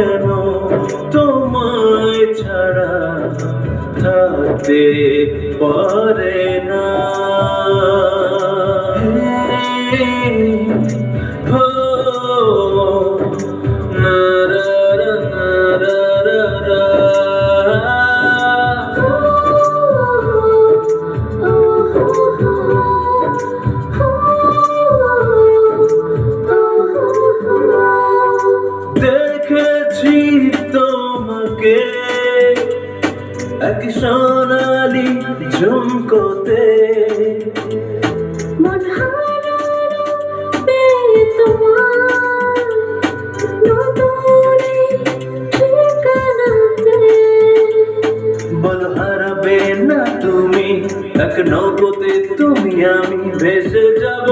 কেন তোমায় ছাড়া থাকতে পারে না। তোমাকে এক সোনালি ঝুমকোতে। মন বল হারাবে না তুমি এক নৌকোতে তুমি আমি ভেসে যাব।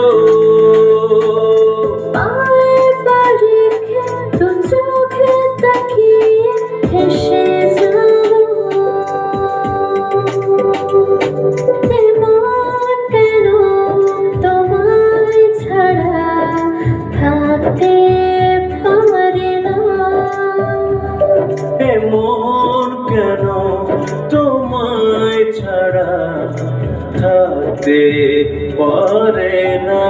ছাড়া থাকতে পারে না।